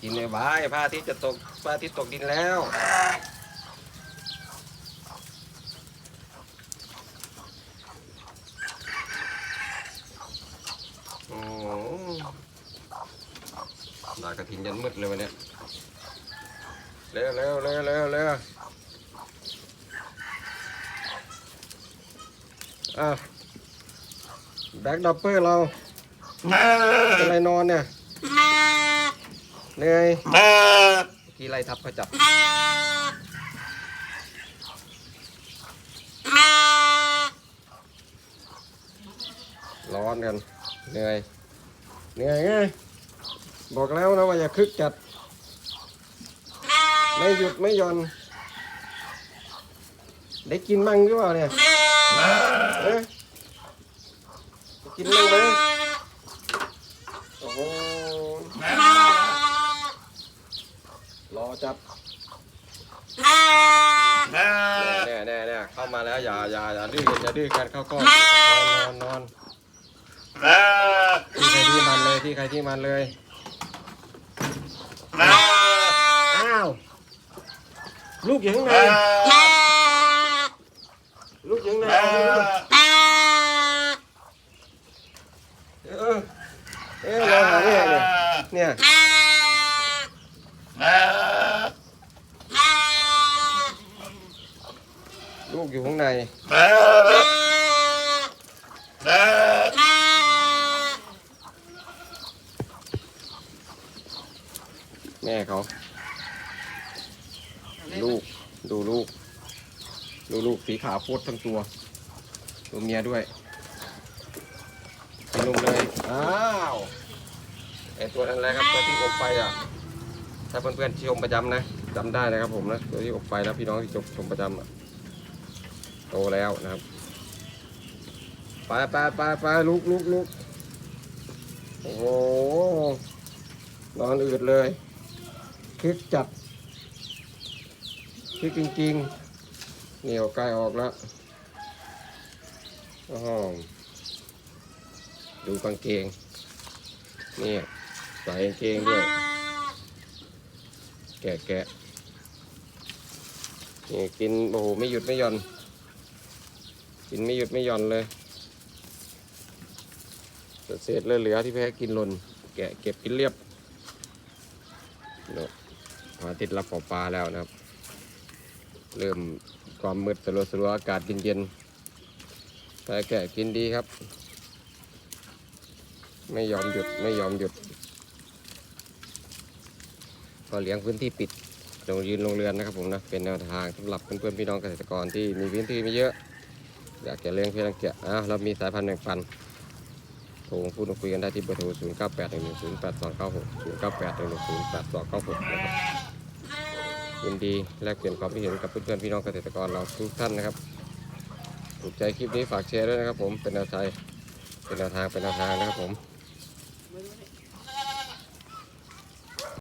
กินในบายพระอาทิตย์จะตกพระอาทิตย์ตกดินแล้ว โอ้โหดากระถินยันมืดเลยวันเนี้ยเร็วเร็วเร็วเร็วเร็วอะแบ็คดับเปอร์เราเป็นไรนอนเนี่ย เหนื่อยเมื่อกี้ไล่ทับเขาจับ ร้อนกัน เหนื่อย เหนื่อยไงบอกแล้วนะว่าอย่าคึกจัด ไม่หยุดไม่หย่อน ได้กินมั่งหรือเปล่าเนี่ยเอ๊ะกินมั่งไหมโอ้โหรอ จับแน่แน่แน่เข้ามาแล้วอย่าอย่าอย่าดื้ออย่าดื้อกันเข้าก้อนนอนนอนที่ใครที่มันเลยที่ใครที่มันเลยอ้าวลูกอยู่ข้างในลูกอยู่ข้างในเออเออเราหาเนี่ยเนี่ยเนี่ยลูก อยู่ข้างใน แม่เขา ลูก ดูลูก ดูลูกสีขาวโคตรทั้งตัวดูเมียด้วยกินนมเลย อ้าวไอตัวนั้นแหละครับตัวที่อบไฟอะ ถ้าเพื่อนๆที่ชมประจำนะจำได้นะครับผมนะ ตัวที่อบไฟแล้วพี่น้องที่ชมประจำอะ โตแล้วนะครับไปไปไปไปลุกลุกลุกโอ้โหนอนอืดเลยคึกจัดคิดจริงๆเหนียวใกล้ออกแล้วโอ้โหดูกางเกงนี่ใส่กางเกงด้วยแกะแกะนี่กินโอ้โหไม่หยุดไม่หย่อน กินไม่หยุดไม่หย่อนเลยเศษเหลือๆที่แพ้กินหล่นแกะเก็บกินเรียบนาะพระอาทิตย์รับขอบปลาแล้วนะครับ เริ่มความมืดสลัวสลัวอากาศเย็นๆแต่แกะกินดีครับ ไม่ยอมหยุดไม่ยอมหยุดก็เลี้ยงพื้นที่ปิดโรงยืนโรงเรือนนะครับผมนะเป็นแนวทางสำหรับเพื่อนๆพี่น้องเกษตรกรที่มีพื้นที่ไม่เยอะ อยากจะเลี้ยงเพียงแกะอะเรามีสายพันธุ์แบ่งปันโทรพูดคุยกันได้ที่เบอร์โทร 0 9 8 1 1 0 8 2 9 6 0 9 8 1 1 0 8 2 9 6นะครับยินดีแลกเปลี่ยนความคิดเห็นกับเพื่อนๆพี่น้องเกษตรกรเราทุกท่านนะครับถูกใจคลิปนี้ฝากแชร์ด้วยนะครับผมเป็นแนวทางเป็นแนวทางเป็นแนวทางนะครับผม